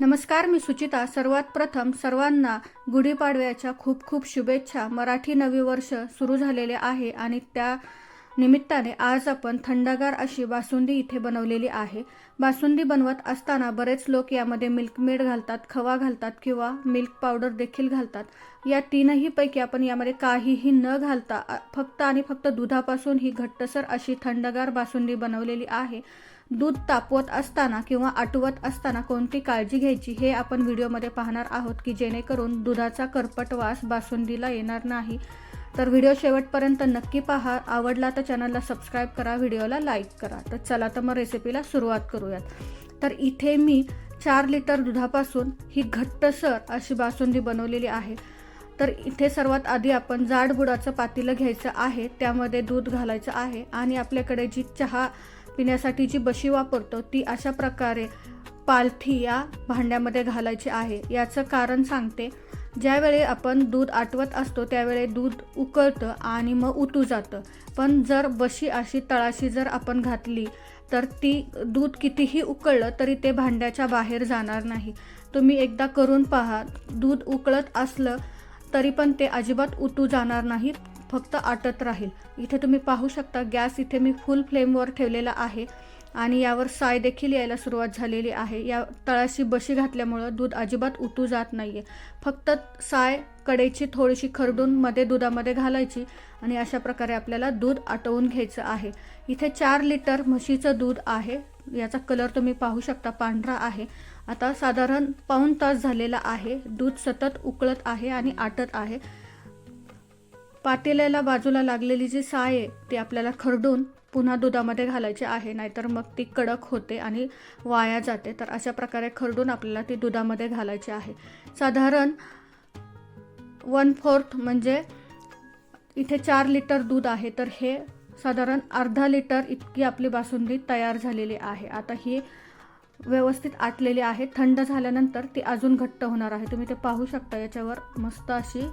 नमस्कार मी सुचिता. सर्वात प्रथम सर्वांना गुढीपाडव्याच्या खूप खूप शुभेच्छा. मराठी नवे वर्ष सुरू झालेले आहे आणि त्या निमित्ताने आज आपण थंडगार अशी बासुंदी इथे बनवलेली आहे. बासुंदी बनवत असताना बरेच लोक यामध्ये मिल्क मेड घालतात खवा घालतात किंवा मिल्क पावडर देखील घालतात. या तीनही पैकी आपण यामध्ये काहीही न घालता फक्त आणि फक्त दुधापासून ही घट्टसर अशी थंडगार बासुंदी बनवलेली आहे. दूध तापवत असताना किंवा आटवत असताना कोणती काळजी घ्यायची हे आपण व्हिडिओमध्ये पाहणार आहोत की जेणेकरून दुधाचा करपट वास बासुंदीला येणार नाही. तर व्हिडिओ शेवटपर्यंत नक्की पहा. आवडला तर चॅनलला सबस्क्राईब करा व्हिडिओला लाईक करा. तर चला तर मग रेसिपीला सुरुवात करूयात. तर इथे मी चार लिटर दुधापासून ही घट्टसर अशी बासुंदी बनवलेली आहे. तर इथे सर्वात आधी आपण जाड बुडाचं पातेलं घ्यायचं आहे. त्यामध्ये दूध घालायचं आहे. आणि आपल्याकडे जी चहा पिण्यासाठी जी बशी वापरतो ती अशा प्रकारे पालथी या भांड्यामध्ये घालायची आहे. याचं कारण सांगते. ज्यावेळी आपण दूध आटवत असतो त्यावेळी दूध उकळतं आणि मग उतू जातं. पण जर बशी अशी तळाशी जर आपण घातली तर ती दूध कितीही उकळलं तरी ते भांड्याच्या बाहेर जाणार नाही. तुम्ही एकदा करून पहा दूध उकळत असलं तरी पण ते अजिबात उतू जाणार नाहीत. फक्त आटत राहील. इथे तुम्ही पाहू शकता गॅस इथे मी फुल फ्लेमवर ठेवलेला आहे. आणि यावर साय देखील यायला सुरुवात झालेली आहे. या तळाशी बशी घातल्यामुळं दूध अजिबात उतू जात नाही आहे फक्त साय कडेची थोडीशी खरडून मध्ये दुधामध्ये घालायची आणि अशा प्रकारे आपल्याला दूध आटवून घ्यायचं आहे. इथे चार लिटर म्हशीचं दूध आहे. याचा कलर तुम्ही पाहू शकता पांढरा आहे. आता साधारण पाऊण तास झालेला आहे. दूध सतत उकळत आहे आणि आटत आहे. पातेल्याला बाजूला लागलेली जी साय आहे ती आपल्याला खरडून पुन्हा दुधामध्ये घालायची आहे. नाहीतर मग ती कडक होते आणि वाया जाते. तर अशा प्रकारे खरडून आपल्याला ती दुधामध्ये घालायची आहे. साधारण वन फोर्थ म्हणजे इथे चार लिटर दूध आहे. तर हे साधारण अर्धा लिटर इतकी आपली बासुंदी तयार झालेली आहे. आता ही व्यवस्थित आटलेली आहे. थंड झाल्यानंतर ती अजून घट्ट होणार आहे. तुम्ही ते पाहू शकता. याच्यावर मस्त अशी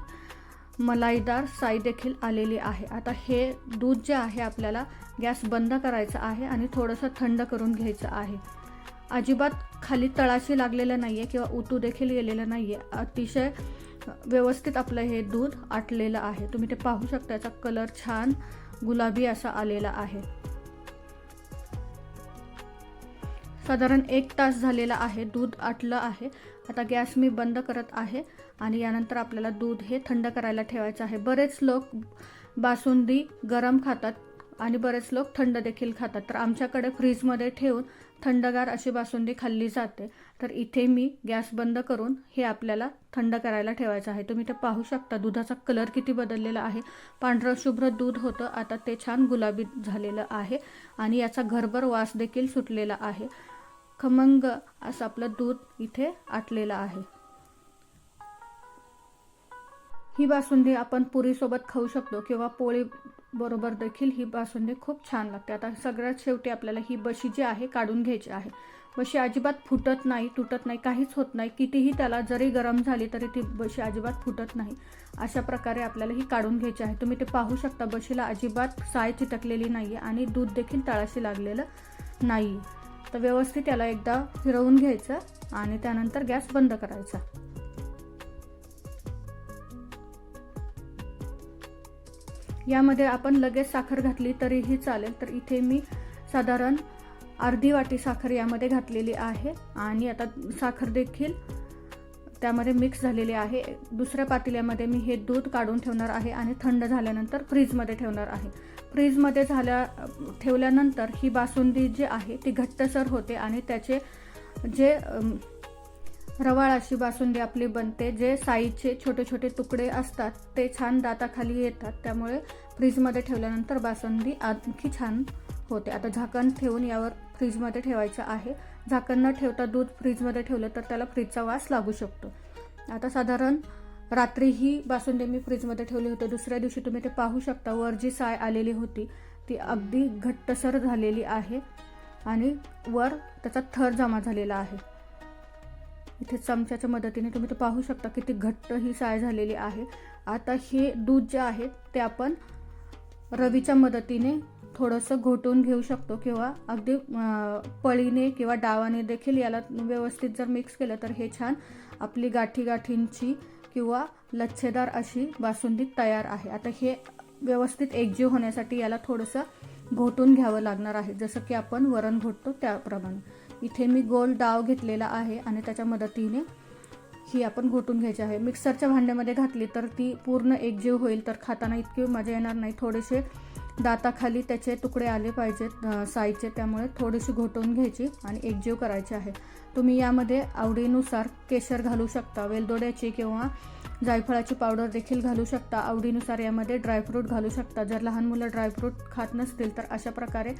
मलाईदार साई देखील आलेली आहे. आता हे दूध जे आहे आपल्याला गॅस बंद करायचा आहे आणि थोडंसं थंड करून घ्यायचं आहे. अजिबात खाली तळाशी लागलेलं नाही आहे किंवा उतू देखील गेलेलं नाही आहे अतिशय व्यवस्थित आपलं हे दूध आटलेलं आहे. तुम्ही ते पाहू शकता याचा कलर छान गुलाबी असा आलेला आहे. साधारण एक तास झालेला आहे दूध आटलं आहे. आता गॅस मी बंद करत आहे. आणि यानंतर आपल्याला दूध हे थंड करायला ठेवायचं आहे. बरेच लोक बासुंदी गरम खातात आणि बरेच लोक थंड देखील खातात. तर आमच्याकडे फ्रीजमध्ये ठेवून थंडगार अशी बासुंदी खाल्ली जाते. तर इथे मी गॅस बंद करून हे आपल्याला थंड करायला ठेवायचं आहे. तुम्ही ते पाहू शकता दुधाचा कलर किती बदललेला आहे. पांढरं शुभ्र दूध होतं. आता ते छान गुलाबी झालेलं आहे आणि याचा घरभर वास देखील सुटलेला आहे. खमंग असं आपलं दूध इथे आटलेलं आहे. ही बासुंदी आपण पुरीसोबत खाऊ शकतो किंवा पोळी बरोबर देखील ही बासुंदी खूप छान लागते. आता सगळ्यात शेवटी आपल्याला ही बशी जी आहे काढून घ्यायची आहे. बशी अजिबात फुटत नाही तुटत नाही काहीच होत नाही. कितीही त्याला जरी गरम झाली तरी ती बशी अजिबात फुटत नाही. अशा प्रकारे आपल्याला ही काढून घ्यायची आहे. तुम्ही ते पाहू शकता बशीला अजिबात साय चिटकलेली नाही आहे आणि दूध देखील तळाशी लागलेलं नाही तर व्यवस्थित त्याला एकदा फिरवून घ्यायचं आणि त्यानंतर गॅस बंद करायचा. यामध्ये आपण लगेच साखर घातली तरीही चालेल. तर इथे मी साधारण अर्धी वाटी साखर यामध्ये घातलेली आहे. आणि आता साखर देखील त्यामध्ये मिक्स झालेली आहे. दुसऱ्या पातेल्यामध्ये मी हे दूध काढून ठेवणार आहे आणि थंड झाल्यानंतर फ्रीजमध्ये ठेवणार आहे. फ्रीजमध्ये झाल्या ठेवल्यानंतर ही बासुंदी जी आहे ती घट्टसर होते आणि त्याचे जे रवाळ अशी बासुंदी आपली बनते जे साईचे छोटे छोटे तुकडे असतात ते छान दाताखाली येतात. त्यामुळे फ्रीजमध्ये ठेवल्यानंतर बासुंदी आणखी छान होते. आता झाकण ठेवून यावर फ्रीजमध्ये ठेवायचं आहे. झाकण न ठेवता दूध फ्रीजमध्ये ठेवलं तर त्याला फ्रीजचा वास लागू शकतो. आता साधारण रात्री ही बासुंदी मी फ्रीजमध्ये ठेवली होती. दुसऱ्या दिवशी तुम्ही ते पाहू शकता. वर जी साय आलेली होती ती अगदी घट्टसर झालेली आहे आणि वर त्याचा थर जमा झालेला आहे. इथे चमच्याच्या मदतीने तुम्ही ते पाहू शकता किती घट्ट ही साय झालेली आहे. आता हे दूध जे आहे ते आपण रवीच्या मदतीने थोडंसं घोटून घेऊ शकतो किंवा अगदी पळीने किंवा डावाने देखील याला व्यवस्थित जर मिक्स केलं तर हे छान आपली गाठी गाठींची किंवा लच्छेदार अशी बासुंदी तयार आहे. आता हे व्यवस्थित एकजीव होण्यासाठी याला थोडंसं घोटून घ्यावं लागणार आहे. जसं की आपण वरण घोटतो त्याप्रमाणे. इथे मी गोल डाव घेतलेला आहे आणि त्याच्या मदतीने ही आपण घोटून घ्यायची आहे. मिक्सरच्या भांड्यामध्ये घातली तर ती पूर्ण एकजीव होईल तर खाताना इतकी मजा येणार नाही. थोडेसे दाताखाली त्याचे तुकडे आले पाहिजेत साईचे त्यामुळे थोडीशी घोटून घ्यायची आणि एकजीव करायची आहे. तुम्ही यामध्ये आवडीनुसार केशर घालू शकता वेलदोड्याची किंवा जायफळाची पावडर देखील घालू शकता. आवडीनुसार यामध्ये ड्रायफ्रूट घालू शकता. जर लहान मुलं ड्रायफ्रूट खात नसतील तर अशा प्रकारे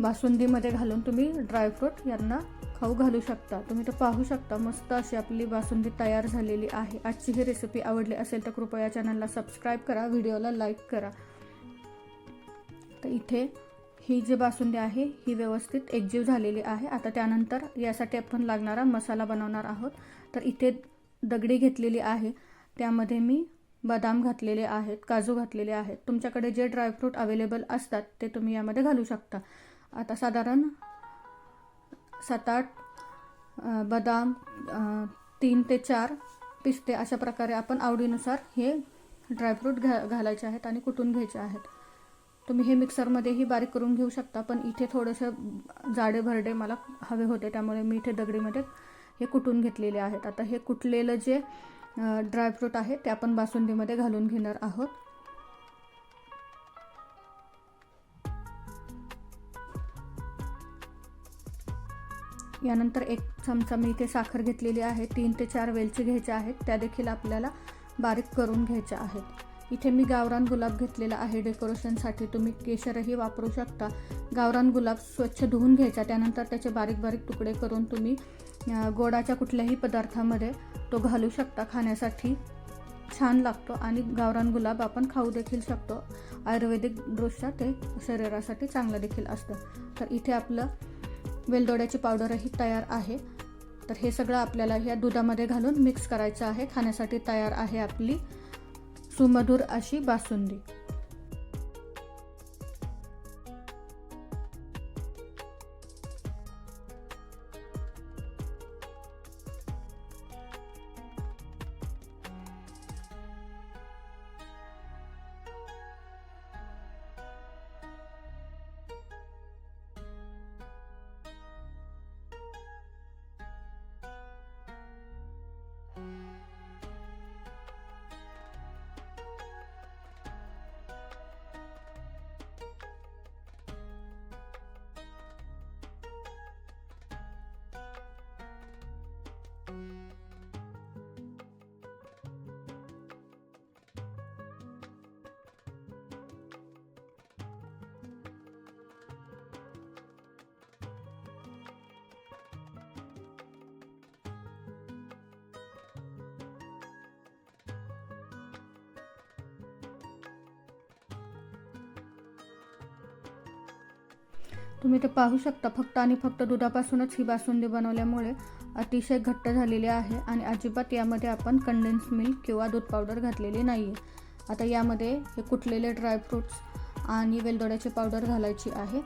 बासुंदीमध्ये घालून तुम्ही ड्रायफ्रूट यांना खाऊ घालू शकता. तुम्ही तर पाहू शकता मस्त अशी आपली बासुंदी तयार झालेली आहे. आजची ही रेसिपी आवडली असेल तर कृपया चॅनलला सबस्क्राईब करा व्हिडिओला लाईक करा. तर इथे ही जी बासुंदी आहे ही व्यवस्थित एकजीव झालेली आहे. आता त्यानंतर यासाठी आपण लागणारा मसाला बनवणार आहोत. तर इथे दगडी घेतलेली आहे. त्यामध्ये मी बदाम घातलेले आहेत काजू घातलेले आहेत. तुमच्याकडे जे ड्रायफ्रूट अवेलेबल असतात ते तुम्ही यामध्ये घालू शकता. आता साधारण सात आठ बदाम तीन ते चार पिस्ते अशा प्रकारे आपण आवडीनुसार हे ड्रायफ्रूट घा घालायचे आहेत आणि कुटून घ्यायचे आहेत. तुम्ही हे मिक्सरमध्येही बारीक करून घेऊ शकता पण इथे थोडंसं जाडे भरडे मला हवे होते त्यामुळे मी इथे दगडीमध्ये हे कुटून घेतलेले आहेत. आता हे कुटलेलं जे ड्रायफ्रूट आहे ते आपण बासुंदीमध्ये घालून घेणार आहोत. यानंतर एक चमचा मी इथे साखर घेतलेली आहे. तीन ते चार वेलची घ्यायच्या आहेत. त्या देखील आपल्याला बारीक करून घ्यायच्या आहेत. इथे मी गावरान गुलाब घेतलेला आहे. डेकोरेशनसाठी तुम्ही केशरही वापरू शकता. गावरान गुलाब स्वच्छ धुवून घ्यायचा. त्यानंतर त्याचे बारीक बारीक तुकडे करून तुम्ही गोडाच्या कुठल्याही पदार्थामध्ये तो घालू शकता. खाण्यासाठी छान लागतो आणि गावरान गुलाब आपण खाऊ देखील शकतो. आयुर्वेदिक दृष्ट्या ते शरीरासाठी चांगलं देखील असतं. तर इथे आपलं वेलदोड्याची पावडरही तयार आहे. तर हे सगळं आपल्याला ह्या दुधामध्ये घालून मिक्स करायचं आहे. खाण्यासाठी तयार आहे आपली सुमधुर अशी बासुंदी. तुम्ही ते पाहू शकता. फक्त आणि फक्त दुधापासूनच ही बासुंदी बनवल्यामुळे अतिशय घट्ट झालेली आहे आणि अजिबात यामध्ये आपण कंडेन्स मिल्क किंवा दूध पावडर घातलेली नाही आहे आता यामध्ये हे कुठलेले ड्रायफ्रूट्स आणि वेलदोड्याची पावडर घालायची आहे.